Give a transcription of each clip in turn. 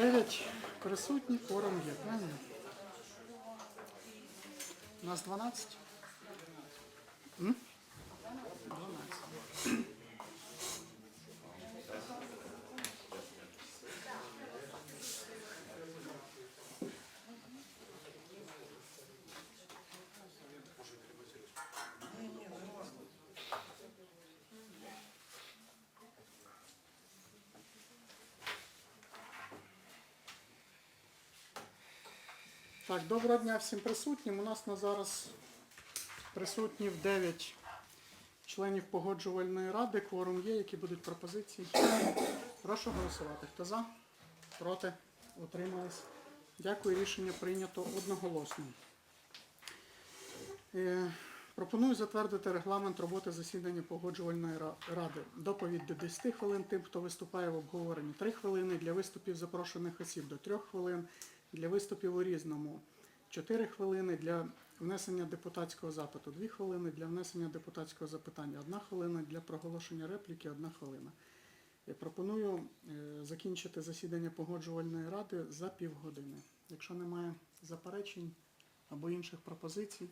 Дев'ять присутніх, форум є, правильно? У нас 12? Так, доброго дня всім присутнім. У нас на зараз присутні 9 членів погоджувальної ради. Кворум є, які будуть пропозиції. Прошу голосувати. Хто за? Проти? Утримались? Дякую, рішення прийнято одноголосно. Е, Пропоную затвердити регламент роботи засідання погоджувальної ради. Доповідь до 10 хвилин тим, хто виступає в обговоренні 3 хвилини, для виступів запрошених осіб до 3 хвилин, для виступів у різному 4 хвилини, для внесення депутатського запиту 2 хвилини, для внесення депутатського запитання 1 хвилина, для проголошення репліки 1 хвилина. Я пропоную е, закінчити засідання погоджувальної ради за півгодини. Якщо немає заперечень або інших пропозицій,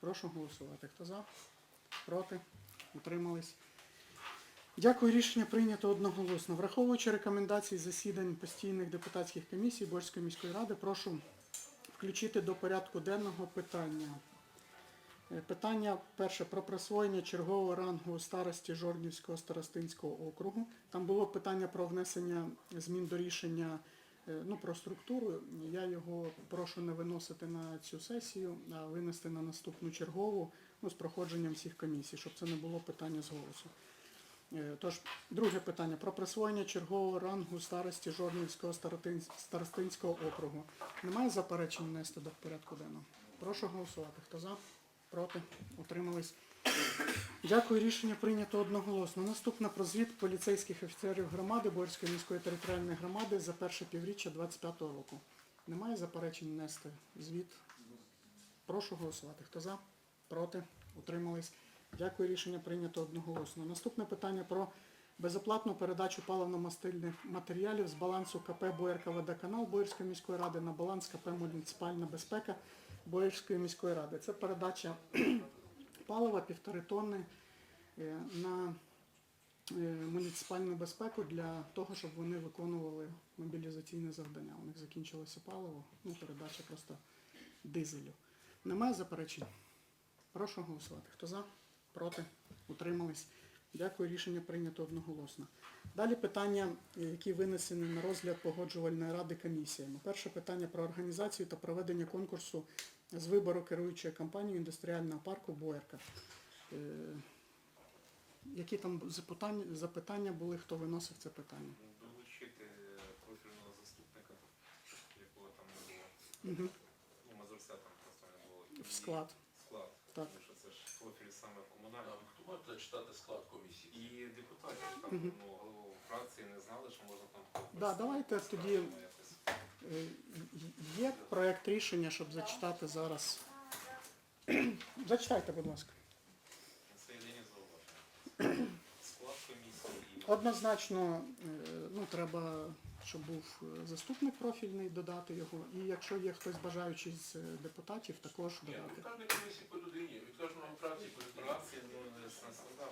прошу голосувати. Хто за? Проти? Утримались? Дякую, рішення прийнято одноголосно. Враховуючи рекомендації засідань постійних депутатських комісій Борської міської ради, прошу включити до порядку денного питання. Е, Питання перше про присвоєння чергового рангу старості Жорнівського старостинського округу. Там було питання про внесення змін до рішення е, ну, про структуру. Я його прошу не виносити на цю сесію, а винести на наступну чергову ну, з проходженням всіх комісій, щоб це не було питання з голосу. Е, Тож, друге питання про присвоєння чергового рангу старості Жорнівського старостинського округу. Немає заперечень внести до порядку денного? Прошу голосувати. Хто за? Проти? Утримались? Дякую, рішення прийнято одноголосно. Наступне про звіт поліцейських офіцерів громади Борської міської територіальної громади за перше півріччя 2025 року. Немає заперечень внести звіт? Прошу голосувати. Хто за? Проти? Утримались? Дякую, рішення прийнято одноголосно. Наступне питання про безоплатну передачу паливно-мастильних матеріалів з балансу КП Боярка Водоканал Боярської міської ради на баланс КП Муніципальна безпека Боярської міської ради. Це передача палива півтори тонни е, на е, муніципальну безпеку для того, щоб вони виконували мобілізаційне завдання. У них закінчилося паливо, ну передача просто дизелю. Немає заперечень? Прошу голосувати. Хто за? Проти? Утримались? Дякую, рішення прийнято одноголосно. Далі питання, е, які винесені на розгляд погоджувальної ради комісіями. Перше питання про організацію та проведення конкурсу з вибору керуючої компанії індустріального парку Боярка. Е, Які там запитання, були, хто виносив це питання? Долучити профільного заступника, якого там не було. Угу. Ну, Мазурця там просто не було. В склад. Склад. Так. Тому що це ж профіль саме в комунальному. Хто може читати склад комісії? І депутатів там, Мгм. ну, голову фракції не знали, що можна там Да, давайте тоді якось. Е, Є проект рішення, щоб зачитати зараз. Зачитайте, будь ласка. На цей день зауваження. Склад комісії і Однозначно, е, ну, треба, щоб був е, заступник профільний, додати його. І якщо є хтось бажаючий з е, депутатів, також додати. кожної комісії по людині, від кожного фракції по людині. фракції, ну, там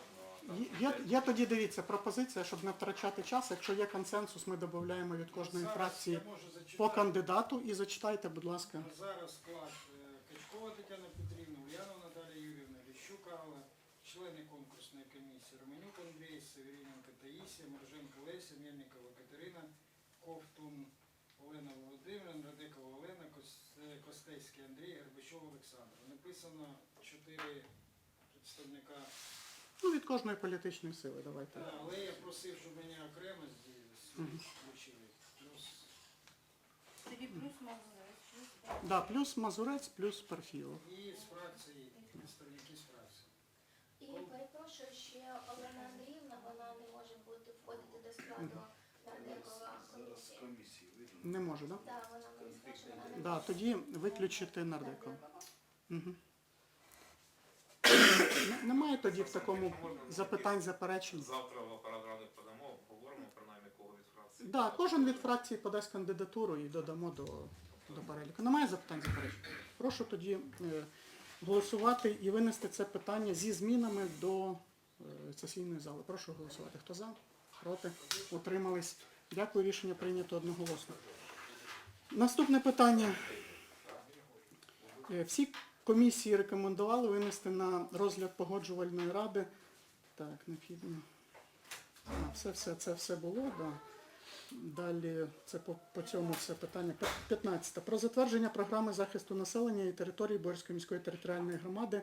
Є, є, тоді, дивіться, пропозиція, щоб не втрачати час. Якщо є консенсус, ми додаємо від кожної фракції по кандидату і зачитайте, будь ласка. Зараз склад е, Качкова Тетяна Петрівна, Ульянова Наталія Юрівна, Ліщук Алла, члени конкурсної комісії Романюк Андрій, Северіненко Таїсія, Морженко Леся, Мельникова Катерина, Ковтун Олена Володимирівна, Радикова Олена, е, Костейський Андрій, Горбачов Олександр. Написано чотири представника, Ну, від кожної політичної сили, давайте. Та, але я просив, щоб мені окремо включили. Плюс Тоді плюс мазурець, плюс Да, плюс Мазурець, плюс Перфілов. і з фракції, представники з фракції. І перепрошую, ще Олена Андріївна, вона не може бути входити до складу нардепова комісії. Не може, так? Да? Так, вона мені скаже, вона не Да, тоді виключити нардеко. Угу. Немає тоді в такому запитань, заперечень. Завтра в апарат ради подамо, поговоримо принаймні кого від фракції. Да, кожен від фракції подасть кандидатуру і додамо до, до переліку. Немає запитань заперечень? Прошу тоді е, голосувати і винести це питання зі змінами до е, сесійної зали. Прошу голосувати. Хто за? Проти? Утримались? Дякую, рішення прийнято одноголосно. Наступне питання. Е, Всі комісії рекомендували винести на розгляд погоджувальної ради. Так, необхідно. Все, все, це все було, да. Далі це по, по цьому все питання. Пе- 15. Про затвердження програми захисту населення і території Борської міської територіальної громади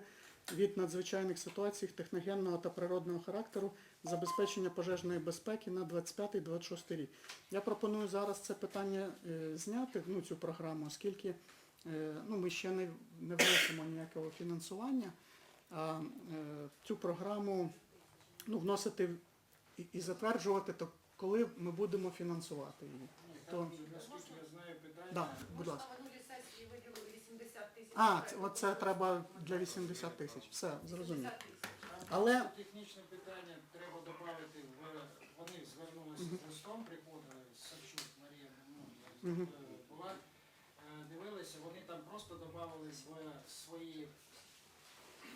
від надзвичайних ситуацій техногенного та природного характеру, забезпечення пожежної безпеки на 25-26 рік. Я пропоную зараз це питання е, зняти, ну, цю програму, оскільки е, ну, ми ще не, не вносимо ніякого фінансування, а е, цю програму ну, вносити і, і затверджувати, то коли ми будемо фінансувати її. То, наскільки я знаю, питання. да, будь ласка. на минулій сесії виділили 80 тисяч. А, це, оце треба для 80 тисяч. Все, зрозуміло. 80 тисяч. Там Але- технічне питання треба додати в вони звернулися з листом, приходили Савчук Марія ну, Мгм. е, була, е, дивилися, вони там просто додавали в свої,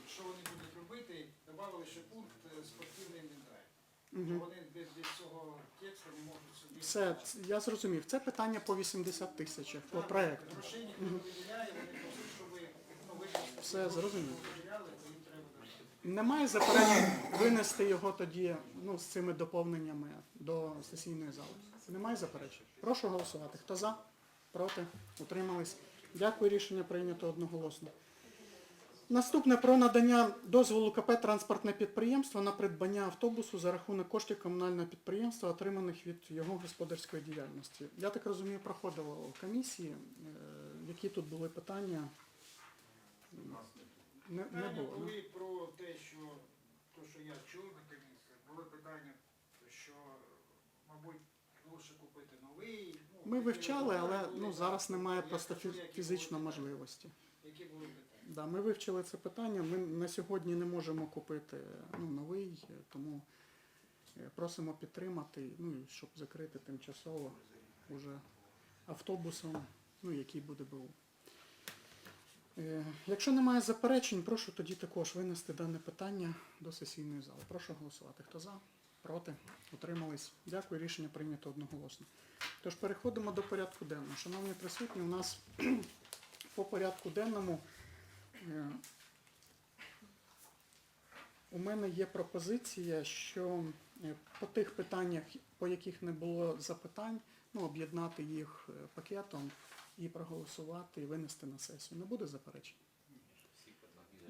що вони будуть робити, додавали ще пункт е, спортивний інвентар. Вони без, без цього тексту не можуть собі. Все, ц- я зрозумів. Це питання по 80 тисячах по Так, проекту. Грошей ніхто не виділяє, вони просять, щоб ви ну, використати. Все, дати. Немає заперечень винести його тоді ну, з цими доповненнями до сесійної зали. Немає заперечень. Прошу голосувати. Хто за? Проти? Утримались? Дякую, рішення прийнято одноголосно. Наступне про надання дозволу КП транспортне підприємство на придбання автобусу за рахунок коштів комунального підприємства, отриманих від його господарської діяльності. Я так розумію, проходило комісії, е, які тут були питання. Не, не Питання було. ну. були про те, що то, що я чув на комісії, були питання, що, мабуть, лучше купити новий. Ну, Ми вивчали, але були, ну, зараз немає я просто кажу, фі- які фізично були питання. можливості. Які були питання? Да, ми вивчили це питання. Ми на сьогодні не можемо купити ну, новий, е, тому е, просимо підтримати, ну і щоб закрити тимчасово уже автобусом, ну, який буде БУ. Е, Якщо немає заперечень, прошу тоді також винести дане питання до сесійної зали. Прошу голосувати. Хто за? Проти? Утримались? Дякую. Рішення прийнято одноголосно. Тож переходимо до порядку денного. Шановні присутні, у нас по порядку денному е, у мене є пропозиція, що е, по тих питаннях, по яких не було запитань, ну, об'єднати їх пакетом і проголосувати, і винести на сесію. Не буде заперечень? Всі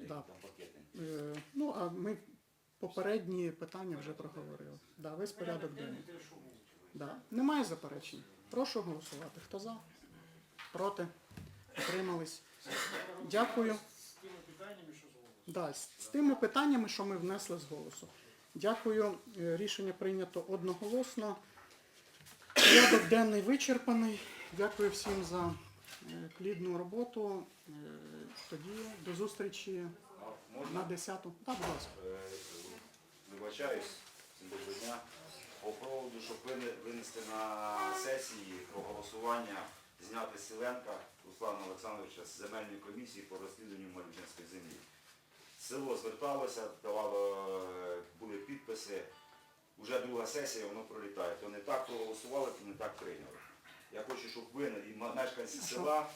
Да. Е, Ну, а ми попередні питання вже проговорили. Да, весь порядок денний. Да. Немає заперечень. Прошу голосувати. Хто за? Проти? Утримались? Дякую. З тими питаннями, що. Да, з з тими питаннями, що ми внесли з голосу. Дякую. Е, Рішення прийнято одноголосно. Порядок денний вичерпаний. Дякую всім за е, плідну роботу. Е, Тоді до зустрічі А, на 10-ту. Так, будь ласка. Е, Вибачаюсь, всім доброго дня. По поводу, щоб винести на сесії про голосування, зняти Сіленка Руслана Олександровича з земельної комісії по розслідуванню Малюжинської землі. Село зверталося, давало, були підписи. Уже друга сесія, воно пролітає. То не так проголосували, то не так прийняли. Я хочу, щоб ви і мешканці села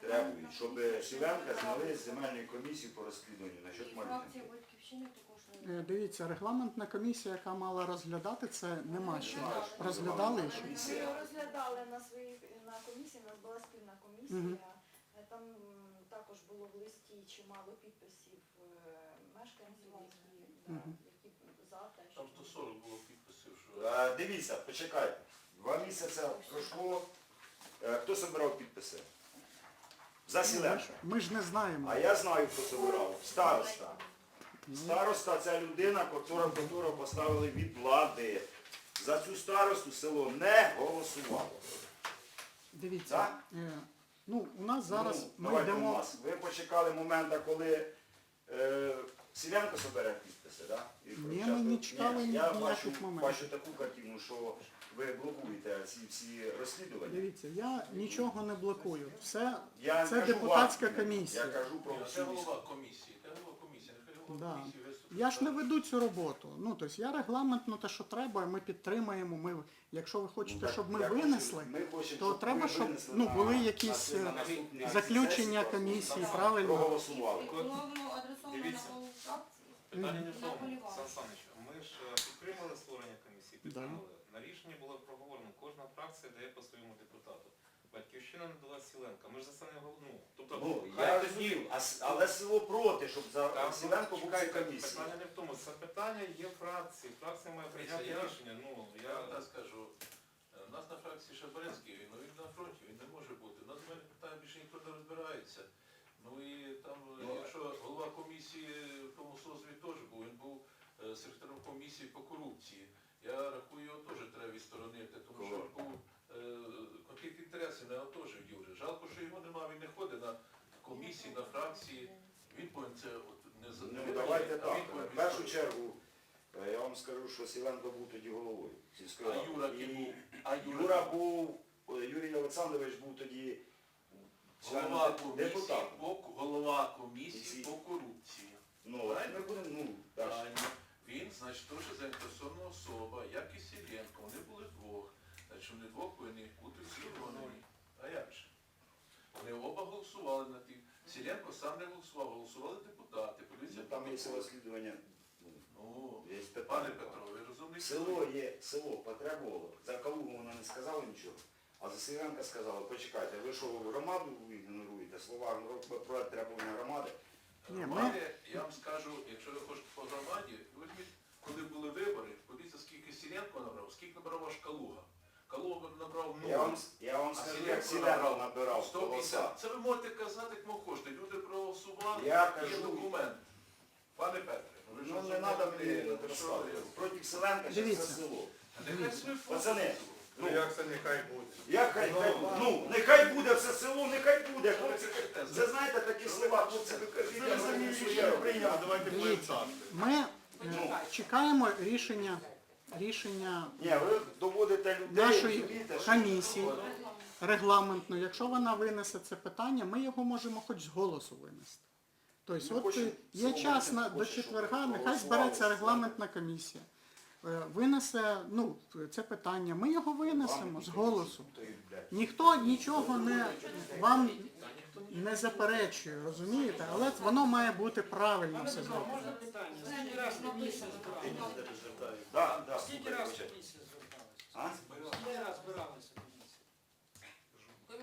требують, щоб Сіленка зняли з земельної комісії по розслідуванню на І счет фракція Малюжинської. Батьківщини також не Е, Дивіться, регламентна комісія, яка мала розглядати це, нема ще. Розглядали. Ми його розглядали на своїй на комісії, у нас була спільна комісія. Е, Там також було в листі чимало підписів е, мешканців, які, да, які за те, що Там 140 було підписів, що Е, Дивіться, почекайте. Два місяці пройшло. Е, Хто збирав підписи? За Ми ж- Ми ж не знаємо. А я знаю, хто збирав. Староста. Ну, Староста це людина, котра, котру поставили від влади. За цю старосту село не голосувало. Дивіться, Так? е, ну, у нас зараз Ну, ми давайте йдемо. нас. Ви почекали моменту, коли е, Сіленко собере підписи, так? Ні, ми не чекали Я ніяких бачу, моментів. бачу таку картину, що ви блокуєте ці всі розслідування. Дивіться, я нічого не блокую. Все Я Це кажу депутатська вам, комісія. Я кажу про Це голова комісії, це голова комісії, нехай голова Да. комісії виступить. Я ж не веду цю роботу. Ну, тобто я регламент на те, що треба, ми підтримаємо. Ми, якщо ви хочете, так, щоб ми я хочу- винесли, ми хочемо, то щоб треба, щоб, винесли ну, на- були на якісь, це- на е, заключення сесії, комісії, правильно? проголосували. Адресовано Дивіться. на голову фракції. Питання не в тому, Саныч, ми ж е, підтримали створення комісії. На рішенні було проговорено, кожна фракція дає по своєму депутату. Батьківщина не дала Сіленка, ми ж за це не говоримо. Тобто, Ну, хай я тоді- розумію, а с- але село проти, щоб за Там, Сіленко був цій комісії. Питання не в тому, це питання є фракції, фракція має прийняти я- рішення. Ну, Я я... так скажу, е, у нас на фракції Шабаринський, ну він на фронті, він не може бути. У нас мене питання більше ніхто не розбирається. Ну і там, е, Ну, якщо голова комісії в тому созві теж був, він був е, секретарем комісії по корупції. Я рахую, його теж треба відсторонити, тому що Кого? був е, конфлікт інтересів, не теж Юрій. Жалко, що його немає, він не ходить на комісії, на фракції. Він повинен це от, не Ну давайте так. В першу чергу е, я вам скажу, що Сіленко був тоді головою сільської А ради. Юра І ким був? А Юра був, е, Юрій Олександрович був тоді членом Голова деп- комісії, депутатом. по, голова комісії Комісії. по корупції. Ну, от ми будемо, ну, далі. Правильно. Він, значить, теж заінтересована особа, як і Сіленко. Вони були двох. Значить, вони двох повинні бути всі А як же? Вони оба голосували на тих. Сіленко сам не голосував, голосували депутати. Подивіться, Ну, Там є протокол. розслідування, ну, Ну, є пане питання. Петро, ви розумний Село чоловік. є, село потребувало. За Калугу вона не сказала нічого. А за Сіленка сказала, почекайте, ви що, громаду ігноруєте? Слова про требування громади. Ні, ми- Громади, я вам скажу, якщо ви хочете по громаді, візьміть, коли були вибори, подивіться, скільки Сіленко набрав, скільки набрав ваш Калуга. Калуга набрав Я вам, нуль. я вам А скажу, як Сіленко набирав 150. Це ви можете казати, як ви хочете. Люди проголосували, Я є кажу- документ. Пане Петре, ви Ну не треба мені ну, ви? Проти Сіленка ще Дивіться. все село. Пацани, ну, як це нехай буде? як хай, хай, ну, нехай буде все село, нехай буде. Хлопці, це знаєте такі слова, хлопці, ви кажіть, я розумію, що я прийняв. Давайте Дивіться. ми е, чекаємо рішення, рішення Ні, ви доводите людей, нашої розумієте, що- комісії регламентної. Якщо вона винесе це питання, ми його можемо хоч з голосу винести. Тобто, Ми от хочемо, є час на, хоче, до щоб четверга, нехай проголосували, збереться регламентна комісія. Е, Винесе ну, це питання, ми його винесемо з голосу. То й, блядь, Ніхто нічого не вам не заперечує, розумієте? Але воно має бути правильно все зроблено. можна питання? Скільки раз? Да, да, Скільки раз вибачте. комісія зверталася? А? Скільки раз збиралася комісія?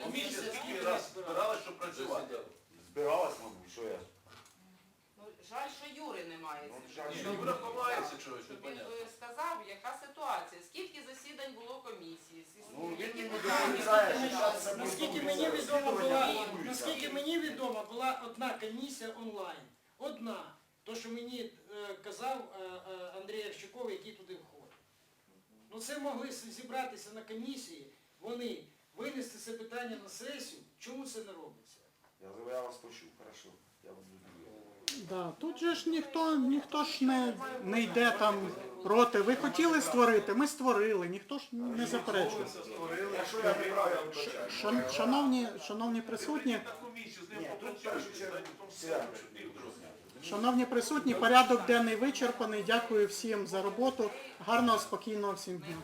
Комісія скільки раз збирала, щоб працювати. Збиралась, мабуть, що я. Ну, жаль, що Юри немає. Ну, жаль, Ні, що- ну, Юра ховається чогось, Щоб він е, сказав, яка ситуація, скільки засідань було комісії, Ну, він мені питання доповідає, були що зараз це Наскільки мені відомо розслідування була, наскільки мені відомо, була одна комісія онлайн. Одна. То, що мені е, казав е, е, Андрій Ярщуков, який туди входить. Ну це могли зібратися на комісії, вони винести це питання на сесію. Чому це не робиться? Я, я вас почув, хорошо. Я буду думати. Да, тут же ж ніхто, ніхто ж не, не йде там проти. Ви хотіли створити, ми створили, ніхто ж не заперечує. Шановні, шановні присутні, Шановні присутні, порядок денний вичерпаний. Дякую всім за роботу. Гарного, спокійного всім дня.